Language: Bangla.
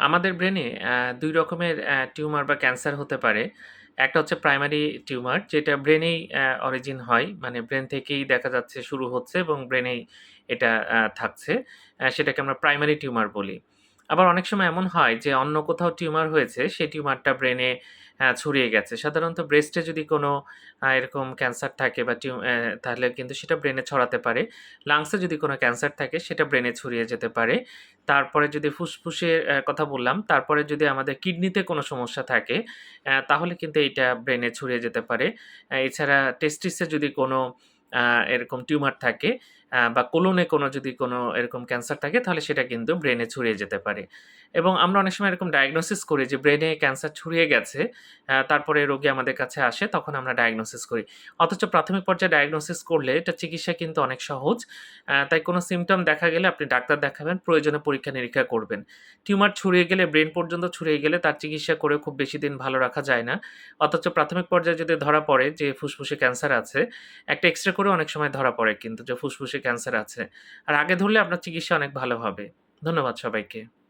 আমাদের ব্রেনে দুই রকমের টিউমার বা ক্যান্সার হতে পারে। একটা হচ্ছে প্রাইমারি টিউমার যেটা ব্রেনেই অরিজিন হয়। মানে ব্রেন থেকেই দেখা যাচ্ছে শুরু হচ্ছে এবং ব্রেনেই এটা থাকছে। সেটাকে আমরা প্রাইমারি টিউমার বলি। আবার অনেক সময় এমন হয় যে অন্য কোথাও টিউমার হয়েছে, সেই টিউমারটা ব্রেনে ছড়িয়ে গেছে। সাধারণত ব্রেস্টে যদি কোনো এরকম ক্যান্সার থাকে বা টিউ তাহলে কিন্তু সেটা ব্রেনে ছড়াতে পারে। লাংসে যদি কোনো ক্যান্সার থাকে সেটা ব্রেনে ছড়িয়ে যেতে পারে। তারপরে যদি ফুসফুসের কথা বললাম, তারপরে যদি আমাদের কিডনিতে কোনো সমস্যা থাকে, তাহলে কিন্তু এটা ব্রেনে ছড়িয়ে যেতে পারে। এছাড়া টেস্টিসে যদি কোনো এরকম টিউমার থাকে বা কোলনে কোনো যদি কোনো এরকম ক্যান্সার থাকে তাহলে সেটা কিন্তু ব্রেনে ছড়িয়ে যেতে পারে। এবং আমরা অনেক সময় এরকম ডায়াগনোসিস করি যে ব্রেনে ক্যান্সার ছড়িয়ে গেছে। তারপরে রোগী আমাদের কাছে আসে তখন আমরা ডায়াগনোসিস করি। অথচ প্রাথমিক পর্যায়ে ডায়াগনোসিস করলে এটা চিকিৎসা কিন্তু অনেক সহজ। তাই কোনো সিম্পটম দেখা গেলে আপনি ডাক্তার দেখাবেন, প্রয়োজনে পরীক্ষা-নিরীক্ষা করবেন। টিউমার ছড়িয়ে গেলে ব্রেন পর্যন্ত ছড়িয়ে গেলে তার চিকিৎসা করে খুব বেশি দিন ভালো রাখা যায় না। অথচ প্রাথমিক পর্যায়ে যদি ধরা পড়ে যে ফুসফুসে ক্যান্সার আছে, একটা এক্স-রে করেও অনেক সময় ধরা পড়ে কিন্তু যে ফুসফুসে ক্যান্সার আছে। আর আগে ধরলে আপনার চিকিৎসা অনেক ভালো হবে। ধন্যবাদ সবাইকে।